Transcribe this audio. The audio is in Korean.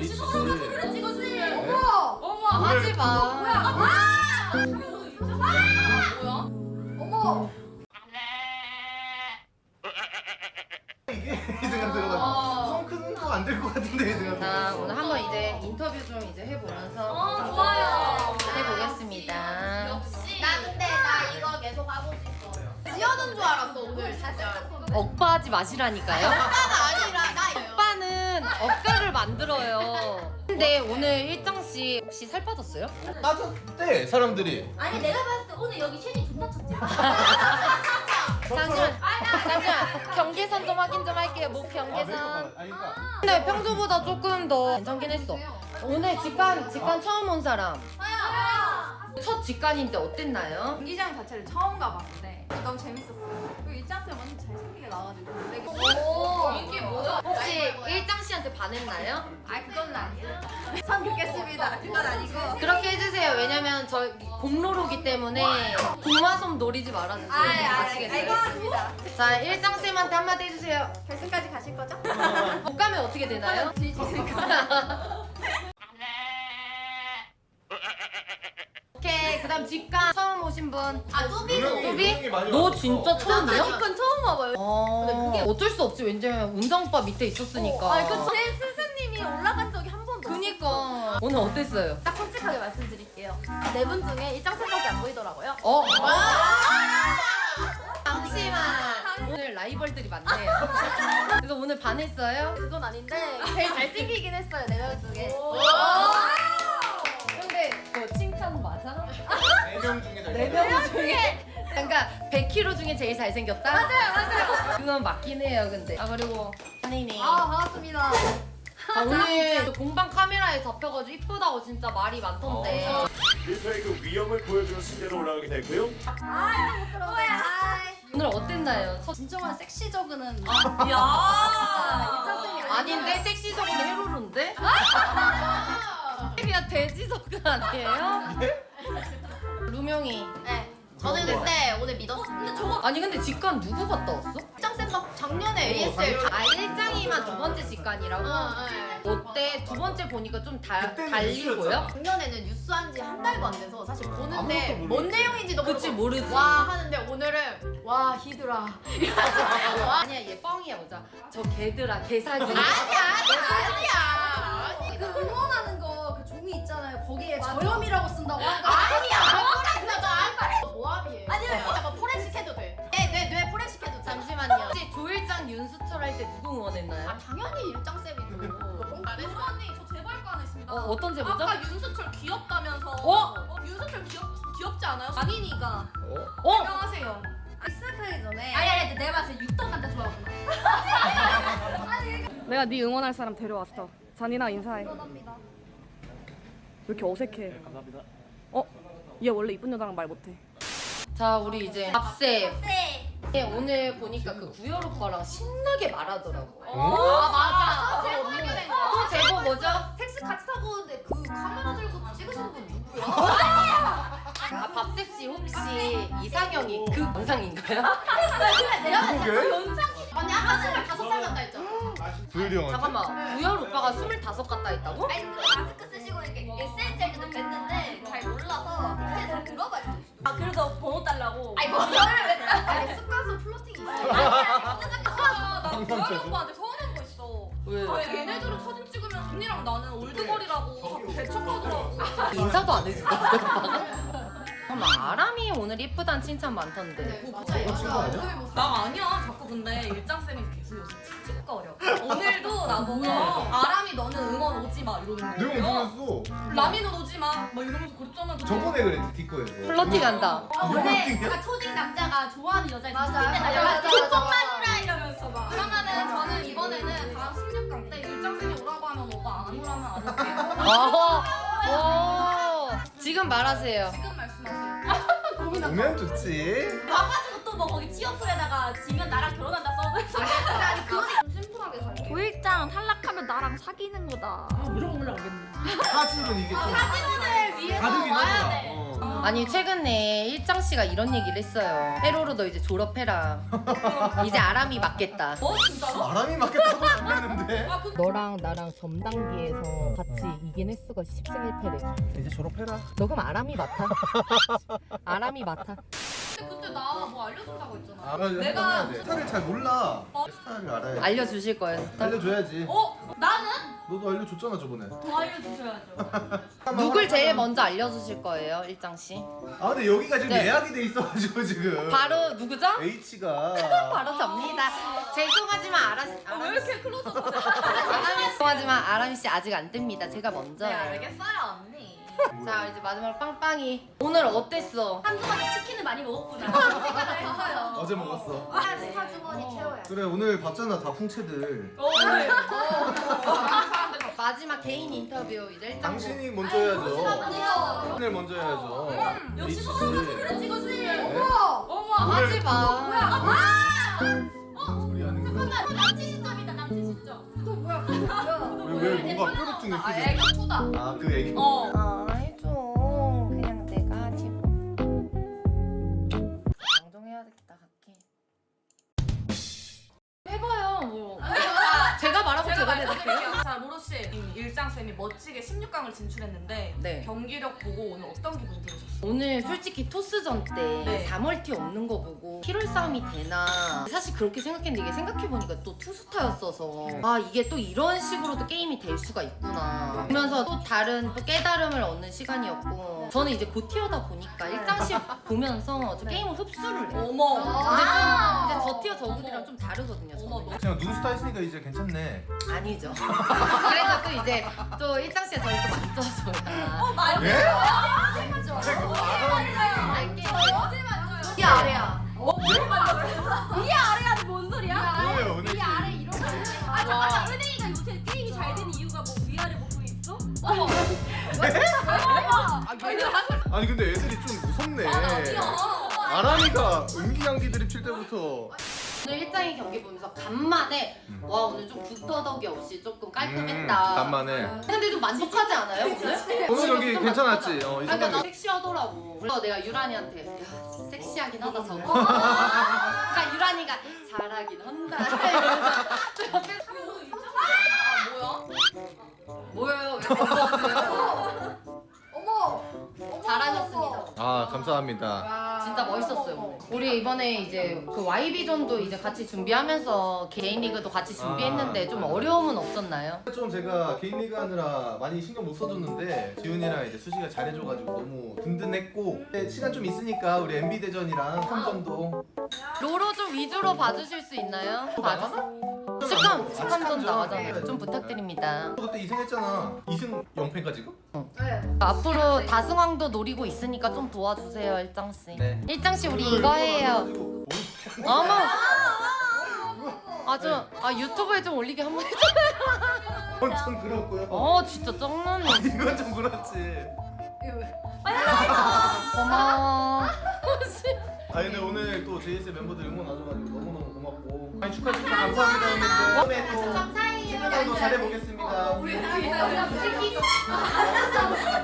H 씨. 찍어주세요. 네. 어머 하지 마. 어머. 이게 이 생각 들어가지고 손큰거안될 것 같은데 이 생각. 자 오늘 한번 이제 인터뷰 좀 이제 해보면서 어, 좋아요. 해보겠습니다. 나 근데 나 이거 계속 하고 싶어. 지연은 줄 알았어 오늘 진짜. 억바하지 마시라니까요. 오빠가 아니라 나 억가를 만들어요. 근데 오늘 일정 씨 혹시 살 빠졌어요? 빠졌대 사람들이. 아니 내가 봤을 때 오늘 여기 쉐니 존나 쳤지. 잠시만, 잠시만 경계선 좀 확인 좀 할게요. 목 경계선. 아니 그러니까 근데 평소보다 조금 더 괜찮긴 했어. 오늘 직관 직관 처음 온 사람. 첫 직관인데 어땠나요? 경기장 자체를 처음 가봤는데 너무 재밌었어요. 그리고 이짱 쌤 완전 잘생기게 나와가지고. 되게 오 인기 뭐야? 혹시 일장 씨한테 반했나요? 아 그건 아니에요. 선 긋겠습니다. 그건 아니고. 그렇게 해주세요. 왜냐면 저 공로로기 때문에 공마솜 노리지 말아주세요. 아시겠어요? 알겠습니다. 자 일장 쌤한테 한마디 해주세요. 결승까지 가실 거죠? 못 가면 어떻게 되나요? 오케이 그다음 직관 처음 오신 분. 아 뚜비도. 뚜비? 너 진짜 처음이야? 이건 처음 와봐요. 어. 그게 어쩔 수 없지. 왜냐면 운정 오빠 밑에 있었으니까. 아, 그제 스승님이 올라간 적이 한 번도. 그니까 오늘 어땠어요? 딱 솔직하게 말씀드릴게요. 네 분 중에 이짱 쌤밖에 안 보이더라고요. 어? 잠시만. 오늘 라이벌들이 많네요. 그래서 오늘 반했어요? 그건 아닌데 제일 잘생기긴 했어요 네 명 중에. 근 4명 중에 네명 중에. 그러니까 100kg 중에 제일 잘생겼다? 맞아요 맞아요. 그건 맞긴 해요 근데. 아 그리고 선생님 아 반갑습니다. 아, 오늘 공방 카메라에 잡혀가지고 이쁘다고 진짜 말이 많던데. 아, 어. 일터의 그 위험을 보여주는 순대로 올라가게 됐고요. 아, 아이 못 들어 오늘 어땠나요? 저 진정한 섹시 적은 아, 야. 아닌데 섹시 적은 헤로론데? 혜리야 돼지 적은 아니에요? 네? 루명이 네. 저는 근데 오늘 믿었습니다. 저거 아니 근데 직관 누구 갔다 왔어? 짱 쌤막 작년에 ASL 아 1장이만 두 번째 직관이라고? 네. 어때? 두 번째 보니까 좀 다, 그때는 달리 뉴스였잖아. 보여? 작년에는 뉴스 한 지 한 달도 안 돼서 사실 보는데 아무것도. 뭔 내용인지도 그치 모르고 모르지 와 하는데 오늘은 와 히드라 와 아니야 얘 뻥이야 보자 저 개들아 개사기 아니야 아니야 아니야 제보죠? 아까 윤수철 귀엽다면서. 어? 윤수철 귀엽 귀엽지 않아요? 아니니까 어? 인정하세요. 시작하기 전에 아니 아니 내가 봤을 때 육덕 남자 좋아하구나 내가 네 응원할 사람 데려왔어. 잔이나 인사해. 왜 이렇게 어색해? 감사합니다. 어? 얘 원래 이쁜 여자랑 말 못해. 자 우리 이제 밥쌤 네 예, 오늘 보니까 그 구열 오빠랑 신나게 말하더라고 아 맞아 또 제보 뭐죠? 택시 같이 타고 오는데 그 카메라 들고 찍으시는 분 누구야? 아 밥셉씨 혹시 이상형이 그 영상인가요? 내가 누구게? 아니 아까 스물다섯 살 같다 했잖아 조율이 형한테. 잠깐만 구열 오빠가 25 같다 했다고? 아니 근데 마스크 쓰시고 이렇게 SNS를 할 때도 뵀는데 잘 몰라서 그때 잘 물어봐요 아 그래서 번호 달라고. 아니 뭐 이거를 왜 아니 습관성 플러팅이 있어 나 항상 조현 저도. 오빠한테 서운한 거 있어. 왜? 아, 얘네들은 사진 찍으면 언니랑 나는 올드걸이라고 자꾸 배척하더라고. 인사도 안 해주고 잠깐만 아람이 오늘 이쁘단 칭찬 많던데 나 아니야. 자꾸 근데 일장 쌤이 계속 요새 찝찝거려. 오늘도 나보고 아람이 너는 응원 오지 마 이러는 내용 거예요. 보냈어. 라미는 오지 마. 막 이러면서 그랬잖아. 저번에 그랬지 디코에서. 플러팅 한다 원래 약간 초딩 남자가 좋아하는 여자 맞아, 있을 때 맞아, 약간 맞아, 맞아, 어, 어. 지금 말하세요 지금 말씀하세요. 오면 좋지. 와가지고 또 뭐 거기 지어풀에다가 지면 나랑 결혼한다 아니 그거 심플하게 갈게 고일장 탈락하면 나랑 사귀는 거다. 사실은 이게 좀 사진을 위해서 와야 하더라. 돼 어. 아니 최근에 일장 씨가 이런 얘기를 했어요. 헤로로 너 이제 졸업해라. 이제 아람이 맞겠다. 어 진짜로? 바람이 맞겠다고 안 했는데. 너랑 나랑 점단기에서 같이 이긴 횟수가 10승 1패래. 이제 졸업해라. 너 그럼 아람이 맡아. 아람이 맡아. 근데 그때 나 뭐 알려준다고 했잖아. 아, 내가 스타를 잘 몰라. 스타를 알아야. 알려주실 거예요. 알려줘야지. 어? 나는? 너도 알려줬잖아 저번에. 더 알려주셔야죠. 누굴 제일 먼저 알려주실 거예요, 일장 씨? 아 근데 여기가 지금 네. 예약이 돼 있어가지고 지금. 바로 누구죠? H가. 바로 접니다. 죄송하지만 아라 씨, 왜 이렇게 클로즈업 아람이 죄송하지만 아람이 씨 아직 안 뜹니다. 제가 네 먼저예요. 알겠어요 언니. 자 이제 마지막 빵빵이. 오늘 어땠어? 한동안 치킨을 많이 먹었구나. 어제 먹었어. 스타 주머니 채워야 그래 오늘 봤잖아 다 풍채들. 어, 네. 마지막 개인 인터뷰 이제 일장 당신이 먼저 해야죠. 오늘 먼저 해야죠. 역시 H 씨. 서로가 소리를 찍어지. 네. 어머. 하지 마. 소리 하는 거. 남친 시점이다 남친 시점. 또 뭐야? 또 뭐야? 왜, 왜 뭔가 뾰루퉁 아? 애기 푸다. 아그 애기. 어. 아 쌤이 멋지게 16강을 진출했는데 네. 경기력 보고 오늘 어떤 기분 들으셨어요? 오늘 솔직히 토스전 때 네. 4멀티 없는 거 보고 7월 싸움이 되나 사실 그렇게 생각했는데 이게 생각해보니까 또 투스타였어서 아 이게 또 이런 식으로도 게임이 될 수가 있구나 그러면서 또 다른 또 깨달음을 얻는 시간이었고 저는 이제 고티어다 보니까 일장씩 보면서 저 게임을 흡수를 해요. 어머. 이제 좀 이제 저 티어 저분이랑 좀 다르거든요 저는. 어머, 그냥 눈스타 했으니까 이제 괜찮네. 아니죠. 그래서 또 이제 또 일장 씨가 저를 또 만져줘야 어, 말 예? 알게 이 아래야. 위에 아니 근데 애들이 좀 무섭네. 아람이가 은기양기 드립 칠 때부터 오늘 일장의 경기 보면서 간만에 음. 와 오늘 좀 북터덕이 없이 조금 음, 깔끔했다. 간만에. 근데 좀 만족하지 않아요 오늘? 오늘 여기 좀 괜찮았지. 만족하다. 어, 이 그러니까 나. 섹시하더라고. 그래서 내가 유란이한테 야 섹시하긴 하다 저거. 그러니까 유란이가 잘하긴 한다. 감사합니다. 와. 진짜 멋있었어요. 우리 이번에 이제 그 YB존도 이제 같이 준비하면서 개인 리그도 같이 준비했는데 좀 어려움은 없었나요? 좀 제가 개인 리그 하느라 많이 신경 못 써줬는데 지훈이랑 이제 수지가 잘해줘가지고 너무 든든했고 근데 시간 좀 있으니까 우리 MB 대전이랑 탐전도 로로 좀 위주로 봐주실 수 있나요? 봐줘. 치감 치감전 나가잖아요. 좀 부탁드립니다. 그때 2승 했잖아 2승 0패인가 지금? 네. 앞으로 다승왕도 노리고 있으니까 좀 도와주세요 일장 씨. 네. 일장 씨 우리 이거 해요. 어머. 아주 아 유튜브에 좀 올리게 한번 해줘. 엄청 그렇고요 어 진짜 짱나네. 이건 좀 그렇지 이거 왜? 고마워. 아 근데 오늘 또 JS 멤버들 응원 와줘가지고 너무너무 고맙고. 많이 축하해주셔서 감사합니다. 형님들 다음에 또 감사해요. 친구들도 잘해보겠습니다. 우리 우리 새끼. 감사합니다